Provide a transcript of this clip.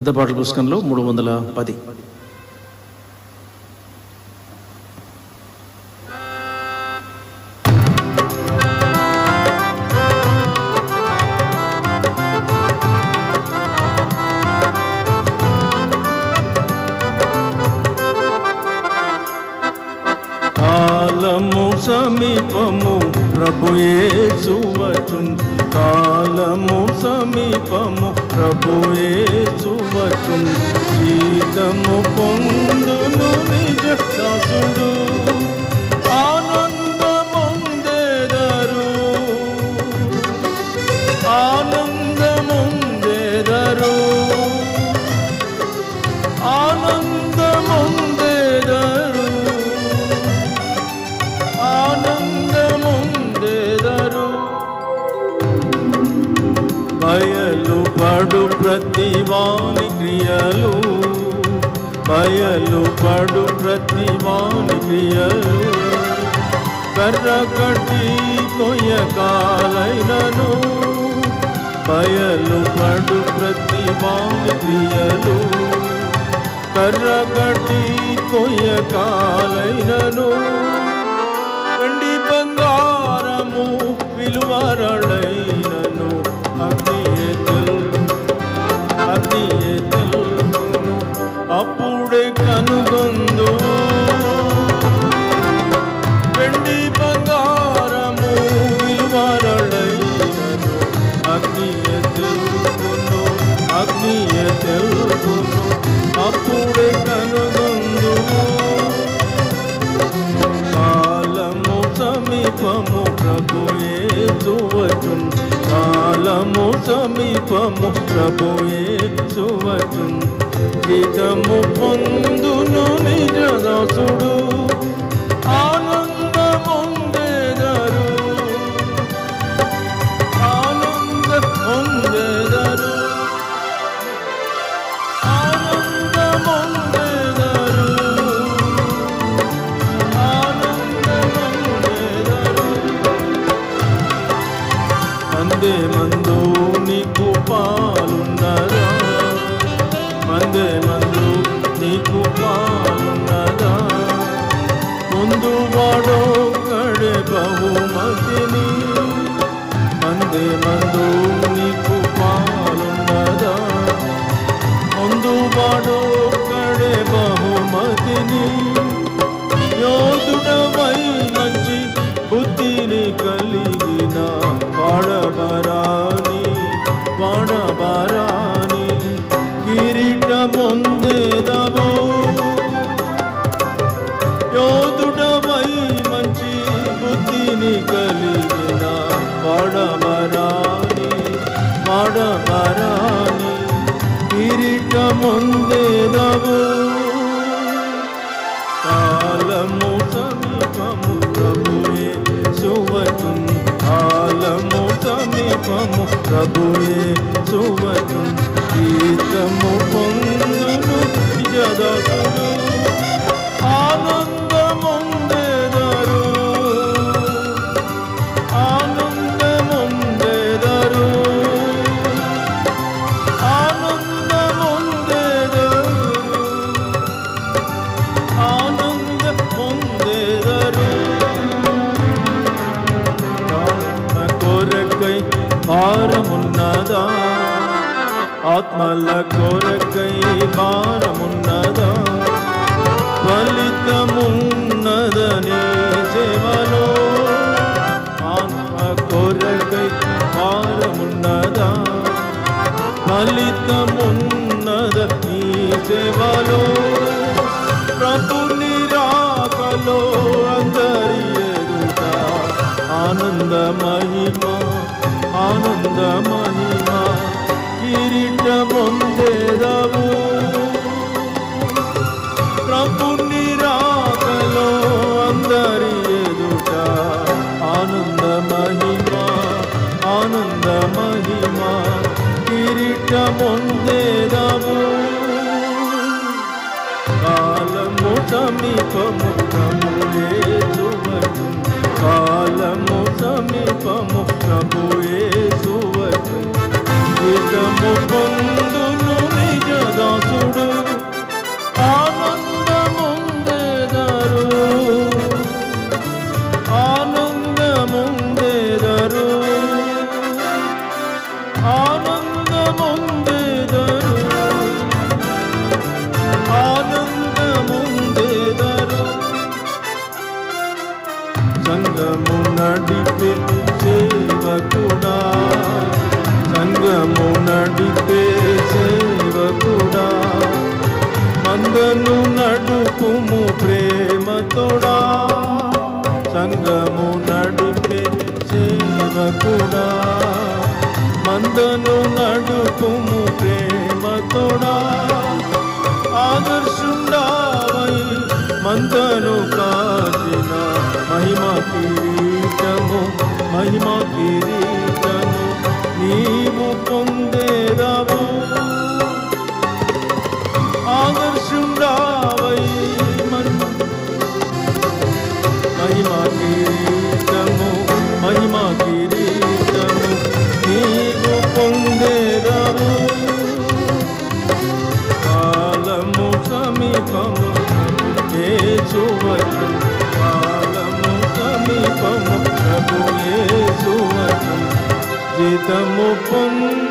పెద్ద పాటల పుస్తకంలో మూడు వందల పది. కాలము సమీపము ప్రభుయేసువచున్ కాలము సమీపము. ప్రభుయేసువచున్ జీతము పొందును నిజ పడు ప్రతివాని క్రియలు బయలు పడు ప్రతివాని క్రియలు. కర్రకటి కొయ్య కాలైనను బయలు పడు ప్రతివాని క్రియలు. కర్రకటి కొయ్య కాలైనను సమీపము ప్రభుయే కాలము సమీపము ప్రభుయే సువచున్ గీతము పొందును నిజ ఆనంద బహుమతిని యోధుడవై మంచి బుద్ధిని కలిగిన వాడబరాని వాడబరాని కిరీట పొందేదవో యోధుడవై మంచి బుద్ధిని కలిగిన వాడబరాని వాడబరాని కిరీట పొందేదవో కాలము సమీపము ప్రభుయే సువచున్ కాలము సమీపము ప్రభుయే సువచున్ గీతము పొందును జదసుడు ఆత్మల కొరకై భారమున్నదా ఫలితమున్నదని సమీపము ప్రభుయే సువచు కాలము సమీపము ప్రభుయే సువచు హితము సంగము నడిపే సేవకుడా. మందను నడుపుము ప్రేమతోడా. ఆదర్శుండావై మందను కాచిన మహిమ కిరీటము మహిమ కిరీటము ఏసువచు జీతము పొందును నిజదాసు